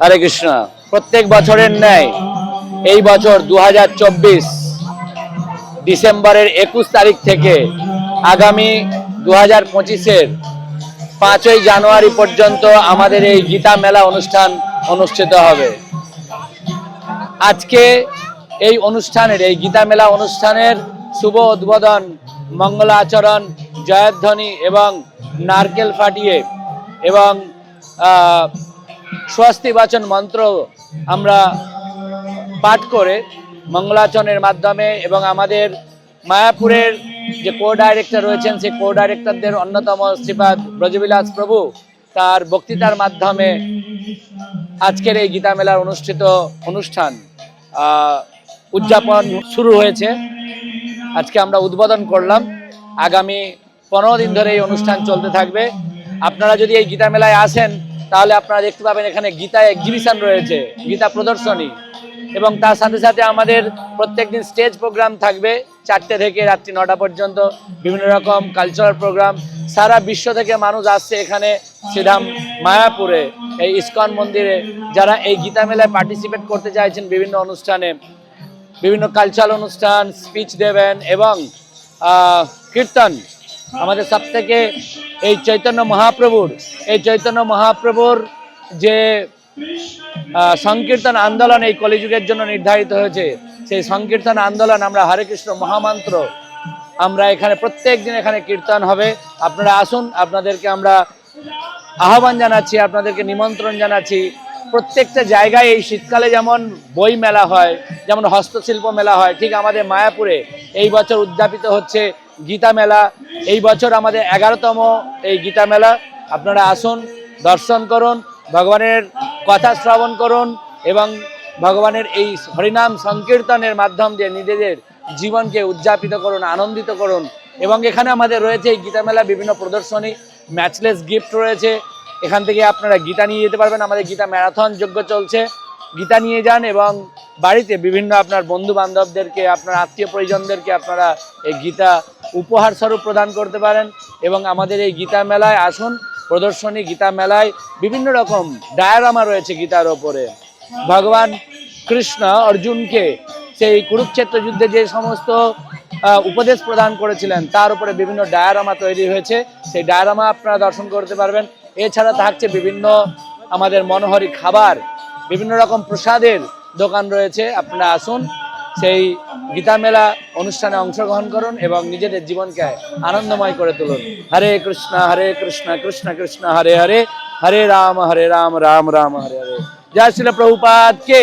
হরে কৃষ্ণ। প্রত্যেক বছরের ন্যায় এই বছর দু ডিসেম্বরের একুশ তারিখ থেকে আগামী দু হাজার পঁচিশের পাঁচই জানুয়ারি পর্যন্ত আমাদের এই গীতা মেলা অনুষ্ঠান অনুষ্ঠিত হবে। আজকে এই অনুষ্ঠানের, এই গীতা মেলা অনুষ্ঠানের শুভ উদ্বোধন মঙ্গলাচরণ জয়ধ্বনি এবং নারকেল ফাটিয়ে এবং স্বস্তি বাচন মন্ত্র আমরা পাঠ করে মঙ্গলাচরণের মাধ্যমে এবং আমাদের মায়াপুরের যে কো ডাইরেক্টর রয়েছেন, সেই কো ডাইরেক্টরদের অন্যতম শ্রীপাদ ব্রজবিলাস প্রভু তার বক্তৃতার মাধ্যমে আজকের এই গীতা মেলার অনুষ্ঠিত অনুষ্ঠান উদযাপন শুরু হয়েছে। আজকে আমরা উদ্বোধন করলাম। আগামী পনেরো দিন ধরে এই অনুষ্ঠান চলতে থাকবে। আপনারা যদি এই গীতা মেলায় আসেন তাহলে আপনারা দেখতে পাবেন এখানে গীতা এক্সিবিশন রয়েছে, গীতা প্রদর্শনী। এবং তার সাথে সাথে আমাদের প্রত্যেকদিন স্টেজ প্রোগ্রাম থাকবে চারটে থেকে রাত্রি নটা পর্যন্ত, বিভিন্ন রকম কালচারাল প্রোগ্রাম সারা বিশ্ব থেকে মানুষ আসছে এখানে শ্রীধাম মায়াপুরে, এই ইস্কন মন্দিরে। যারা এই গীতা মেলায় পার্টিসিপেট করতে চাইছেন বিভিন্ন অনুষ্ঠানে, বিভিন্ন কালচারাল অনুষ্ঠান স্পিচ দেবেন এবং কীর্তন। আমাদের সব থেকে এই চৈতন্য মহাপ্রভুর, এই চৈতন্য মহাপ্রভুর যে সংকীর্তন আন্দোলন এই কলিযুগের জন্য নির্ধারিত হয়েছে, সেই সংকীর্তন আন্দোলন আমরা হরে কৃষ্ণ মহামন্ত্র, আমরা এখানে প্রত্যেক দিন এখানে কীর্তন হবে। আপনারা আসুন, আপনাদেরকে আমরা আহ্বান জানাচ্ছি, আপনাদেরকে নিমন্ত্রণ জানাচ্ছি। প্রত্যেকটা জায়গায় এই শীতকালে যেমন বই মেলা হয়, যেমন হস্তশিল্প মেলা হয়, ঠিক আমাদের মায়াপুরে এই বছর উদযাপিত হচ্ছে গীতা মেলা। এই বছর আমাদের এগারোতম এই গীতা মেলা। আপনারা আসুন, দর্শন করুন, ভগবানের কথা শ্রবণ করুন এবং ভগবানের এই হরিনাম সংকীর্তনের মাধ্যম দিয়ে নিজেদের জীবনকে উদযাপিত করুন, আনন্দিত করুন এবং এখানে আমাদের রয়েছে এই গীতা মেলা বিভিন্ন প্রদর্শনী ম্যাচলেস গিফট রয়েছে। এখান থেকে আপনারা গীতা নিয়ে যেতে পারবেন। আমাদের গীতা ম্যারাথন যোগ্য চলছে। গীতা নিয়ে যান এবং বাড়িতে বিভিন্ন আপনার বন্ধু বান্ধবদেরকে আপনার আত্মীয় পরিজনদেরকে আপনারা এই গীতা উপহার স্বরূপ প্রদান করতে পারেন এবং আমাদের এই গীতা মেলায় আসুন, প্রদর্শনী গীতা মেলায় বিভিন্ন রকম ডায়ারামা রয়েছে গীতার ওপরে। ভগবান কৃষ্ণ অর্জুনকে সেই কুরুক্ষেত্র যুদ্ধে যে সমস্ত উপদেশ প্রদান করেছিলেন, তার উপরে বিভিন্ন ডায়ারামা তৈরি হয়েছে। সেই ডায়ারামা আপনারা দর্শন করতে পারবেন। এছাড়া থাকছে বিভিন্ন আমাদের মনোহরি খাবার, বিভিন্ন রকম প্রসাদের দোকান রয়েছে। আপনারা আসুন সেই গীতা মেলা অনুষ্ঠানে অংশগ্রহণ করুন এবং নিজেদের জীবনকে আনন্দময় করে তুলুন। হরে কৃষ্ণ হরে কৃষ্ণ কৃষ্ণ কৃষ্ণ, হরে হরে হরে রাম হরে রাম রাম রাম, হরে হরে। জয় শিল প্রভুপাত কে?